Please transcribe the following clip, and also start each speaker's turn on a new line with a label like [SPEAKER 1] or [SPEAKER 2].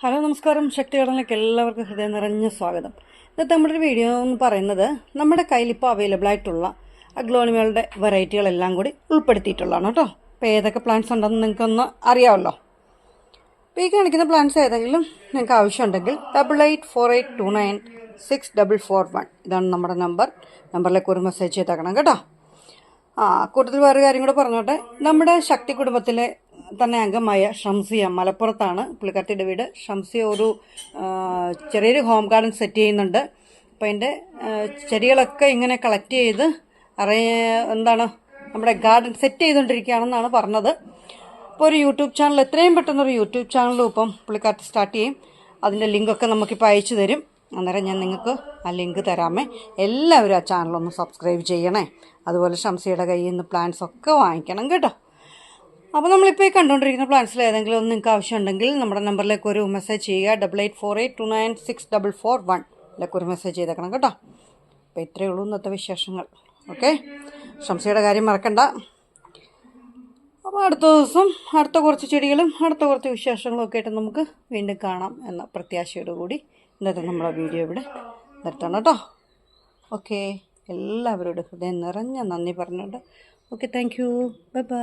[SPEAKER 1] Hello നമസ്കാരം. ശക്തി കടലിലേക്ക് എല്ലാവർക്കും ഹൃദയം നിറഞ്ഞ സ്വാഗതം. ഇന്നത്തെ നമ്മുടെ ഒരു വീഡിയോ എന്ന് പറയുന്നത് നമ്മുടെ കയ്യിൽ ഇപ്പോൾ അവൈലബിൾ ആയിട്ടുള്ള അഗ്ലോണിമകളുടെ വെറൈറ്റികളെല്ലാം കൂടി ഉൾപ്പെടുത്തിയിട്ടുള്ളതാണ് കേട്ടോ. അപ്പോൾ ഏതൊക്കെ പ്ലാന്റ്സ് ഉണ്ടെന്ന് നിങ്ങൾക്കൊന്ന് അറിയാമല്ലോ. അപ്പോൾ ഈ കാണിക്കുന്ന പ്ലാന്റ്സ് ഏതെങ്കിലും നിങ്ങൾക്ക് ആവശ്യമുണ്ടെങ്കിൽ double eight four eight two nine six double four one ഇതാണ് നമ്മുടെ നമ്പർ നമ്പറിലേക്ക് ഒരു മെസ്സേജ് ചെയ്തേക്കണം കേട്ടോ. ആ കൂടുതൽ വേറെ കാര്യം കൂടെ പറഞ്ഞോട്ടെ. നമ്മുടെ ശക്തി കുടുംബത്തിലെ തന്നെ അംഗമായ ഷംസിയ മലപ്പുറത്താണ്. പുള്ളിക്കാർത്തിയുടെ വീട്. ഷംസിയ ഒരു ചെറിയൊരു ഹോം ഗാർഡൻ സെറ്റ് ചെയ്യുന്നുണ്ട്. അപ്പോൾ അതിന്റെ ചെടികളൊക്കെ ഇങ്ങനെ കളക്ട് ചെയ്ത് അറേ എന്താണ് നമ്മുടെ ഗാർഡൻ സെറ്റ് ചെയ്തുകൊണ്ടിരിക്കുകയാണെന്നാണ് പറഞ്ഞത്. അപ്പോൾ ഒരു യൂട്യൂബ് ചാനൽ എത്രയും പെട്ടെന്നൊരു യൂട്യൂബ് ചാനലും ഇപ്പം പുള്ളിക്കാർത്തി സ്റ്റാർട്ട് ചെയ്യും. അതിന്റെ ലിങ്കൊക്കെ നമുക്കിപ്പോൾ അയച്ചു തരും. അന്നേരം ഞാൻ നിങ്ങൾക്ക് ആ ലിങ്ക് തരാമേ. എല്ലാവരും ആ ചാനലൊന്ന് സബ്സ്ക്രൈബ് ചെയ്യണേ. അതുപോലെ ഷംസിയുടെ കയ്യിൽ നിന്ന് പ്ലാൻസ് ഒക്കെ വാങ്ങിക്കണം കേട്ടോ. അപ്പോൾ നമ്മളിപ്പോൾ ഈ കണ്ടുകൊണ്ടിരിക്കുന്ന പ്ലാൻസിൽ ഏതെങ്കിലും ഒന്ന് നിങ്ങൾക്ക് ആവശ്യമുണ്ടെങ്കിൽ നമ്മുടെ നമ്പറിലേക്ക് ഒരു മെസ്സേജ് ചെയ്യുക. Double eight four eight two nine six double four one ഒരു മെസ്സേജ് ചെയ്തേക്കണം കേട്ടോ. അപ്പോൾ ഇത്രയേ ഉള്ളൂ ഇന്നത്തെ വിശേഷങ്ങൾ. ഓക്കെ ഷംസിയുടെ കാര്യം മറക്കണ്ട. അപ്പോൾ അടുത്ത ദിവസം അടുത്ത കുറച്ച് ചെടികളും അടുത്ത കുറച്ച് വിശേഷങ്ങളും ഒക്കെ ആയിട്ട് നമുക്ക് വീണ്ടും കാണാം എന്ന പ്രത്യാശയോടുകൂടി ഇന്നത്തെ നമ്മുടെ വീഡിയോ ഇവിടെ നിർത്തണം കേട്ടോ. ഓക്കെ എല്ലാവരോടും ഹൃദയം നിറഞ്ഞ നന്ദി പറഞ്ഞുകൊണ്ട്. Okay thank you bye bye